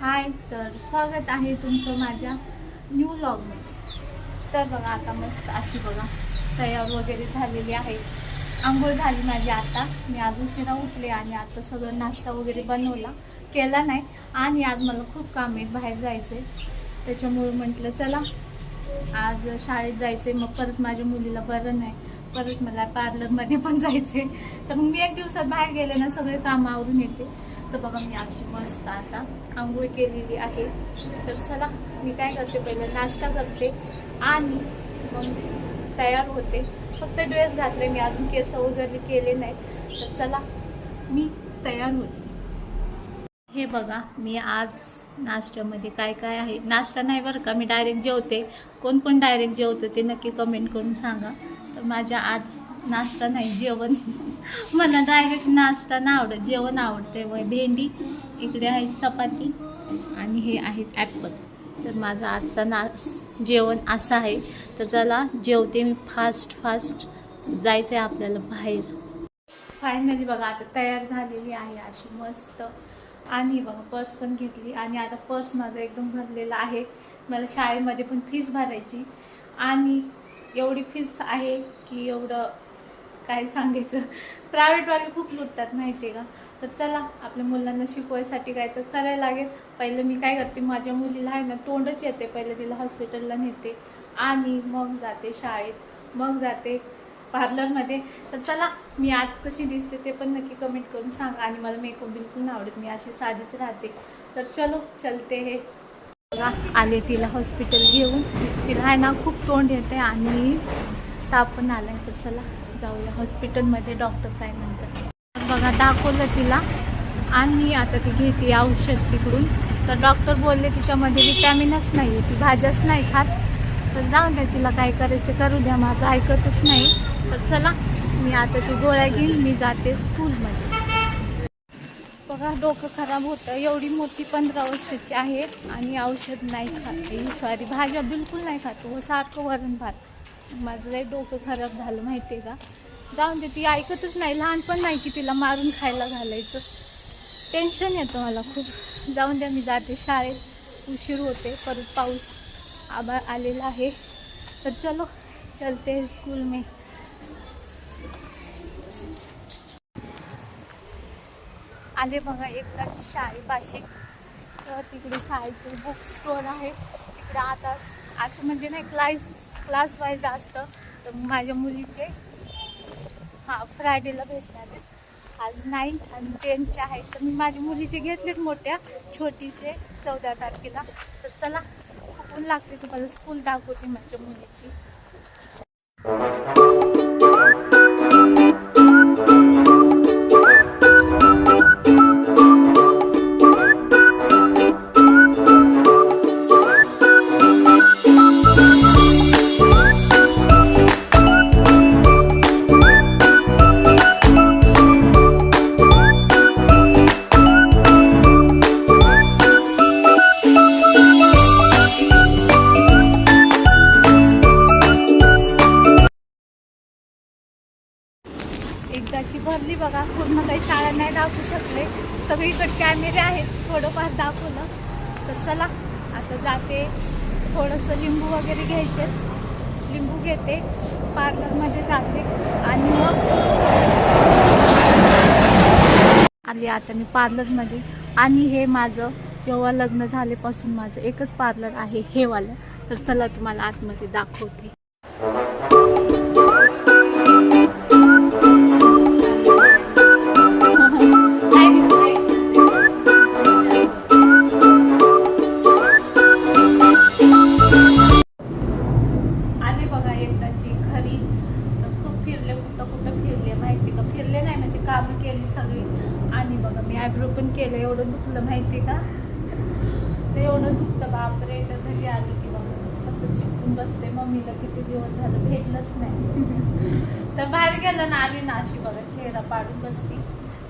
हाय तर स्वागत आहे तुमचं माझ्या न्यू लॉगमध्ये तर बघा आता मस्त अशी बघा तयार वगैरे झालेली आहे. आंघोळ झाली माझी आता. मी आज उशिरा उठले आणि आता सगळं नाश्ता वगैरे बनवला. केला नाही. आणि आज मला खूप काम आहे बाहेर जायचं आहे त्याच्यामुळे म्हटलं चला आज शाळेत जायचंय. मग परत माझ्या मुलीला बरं नाही. परत मला पार्लरमध्ये पण जायचंय. तर मग मी एक दिवसात बाहेर गेले ना सगळे काम आवरून येते. तर बघा मी अशी मस्त आता आंघोळ केलेली आहे. तर चला मी काय करते पहिलं? नाश्ता करते आणि मग तयार होते. फक्त ड्रेस घातले मी अजून केस वगैरे केले नाहीत. तर चला मी तयार होते. हे बघा मी आज नाश्त्यामध्ये काय काय आहे? नाश्ता नाही बरं का मी डायरेक्ट जेवते. कोण कोण डायरेक्ट जेवतं ते नक्की कमेंट करून सांगा. तर माझ्या आज नाश्ता नाही जेवण. मला डायरेक्ट नाश्ता ना आवडत जेवण आवडते व भेंडी इकडे आहे चपाती आणि हे आहेत ॲपल तर माझा आजचा नाश जेवण असं आहे. तर चला जेवते मी फास्ट फास्ट जायचं आहे आपल्याला बाहेर. फायनली बघा आता तयार झालेली आहे अशी मस्त. आणि बघा पर्स पण घेतली. आणि आता पर्स माझा एकदम भरलेलं आहे. मला शाळेमध्ये पण फीस भरायची. आणि एवढी फीस आहे की एवढं काय सांगायचं? प्रायव्हेटवाले खूप लुटतात माहिती आहे का? तर चला आपल्या मुलांना शिकवायसाठी काय तर करायला लागेल. पहिलं मी काय करते माझ्या मुलीला आहे ना तोंडच येते. पहिलं तिला हॉस्पिटलला नेते आणि मग जाते शाळेत. मग जाते पार्लरमध्ये तर चला मी आज कशी दिसते ते पण नक्की कमेंट करून सांगा आणि मला मेकअप बिलकुल आवडत. मी अशी साधीच राहते. तर चलो चलते हे. बघा आले तिला हॉस्पिटल घेऊन. तिला आहे ना खूप तोंड येते आणि ताप पण आला आहे तर चला जाऊया हॉस्पिटलमध्ये डॉक्टर काय म्हणतात. बघा दाखवलं तिला. आणि आता ती घेते औषध तिकडून. तर डॉक्टर बोलले तिच्यामध्ये विटॅमिनच नाही आहे ती भाज्याच नाही खात. तर जाऊ द्या तिला काय करायचं करू द्या. माझं ऐकतच नाही. तर चला मी आता ती गोळ्या घेईन मी जाते स्कूलमध्ये बघा डोकं खराब होतं. एवढी मोठी पंधरा वर्षाची आहे आणि औषध नाही खात. सॉरी भाज्या बिलकुल नाही खात. व सारखं वरण भात. माझं लय डोकं खराब झालं माहिती आहे का? जाऊन दे ती ऐकतच नाही. लहानपण नाही की तिला मारून खायला घालायचं. टेन्शन येतं मला खूप. जाऊन द्या मी जाते. शाळेत उशीर होते परत पाऊस आभाळ आलेला आहे. तर चलो चलते स्कूल में. आले बघा एकदाची शाळेपाशी तर तिकडे शाळेचे बुक स्टोर आहे. तिकडे आता असं म्हणजे नाही क्लास क्लास वाईज असतं तर माझ्या मुलीचे हां फ्रायडेला भेटणार आहेत. आज नाईन्थ आणि टेनचे आहेत. तर मी माझ्या मुलीचे घेतलेत मोठ्या छोटीचे चौदा तारखेला. तर चला खूप लागते तुम्हाला. स्कूल दाखवते माझ्या मुलीची. बघा पूर्ण काही शाळा नाही दाखवू शकले. सगळीकडे कॅमेरे आहेत थोडंफार दाखवलं. तर चला आता जाते. थोडंसं लिंबू वगैरे घ्यायचे. लिंबू घेते पार्लरमध्ये जाते. आणि मग आली आता मी पार्लरमध्ये. आणि हे माझं जेव्हा लग्न झाल्यापासून माझं एकच पार्लर आहे हे वालं. तर चला तुम्हाला आतमध्ये दाखवते. कामं केली सगळी. आणि बघा मी आयब्रो पण केलं एवढं दुखलं माहिती का? ते एवढं दुखतं बापरे तर घरी आली की बघा तसं चिपकून बसते मम्मीला किती दिवस झालं भेटलंच नाही. तर बाहेर गेलं ना आली ना अशी बघा चेहरा पाडून बसती.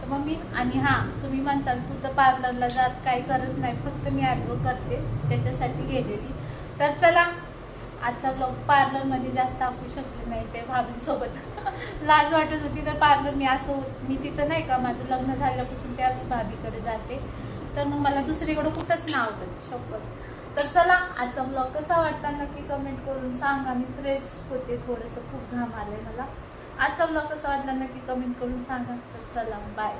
तर मम्मी आणि हां तुम्ही म्हणताल तू तर पार्लरला जात काही करत नाही फक्त मी आयब्रो करते त्याच्यासाठी गेलेली. तर चला आजचा ब्लॉग पार्लरमध्ये जास्त टाकू शकले नाही ते भाभींसोबत. लाज वाटत होती तर पार्लर मी असं होत मी तिथं नाही का माझं लग्न झाल्यापासून त्याच भाभीकडे जाते. तर मग मला दुसरीकडं कुठंच नाही आवडत शपथ. तर चला आजचा ब्लॉग कसा वाटला नक्की कमेंट करून सांगा. मी फ्रेश होते थोडंसं खूप घाम आलंय मला. आजचा ब्लॉग कसा वाटला नक्की कमेंट करून सांगा. तर चला बाय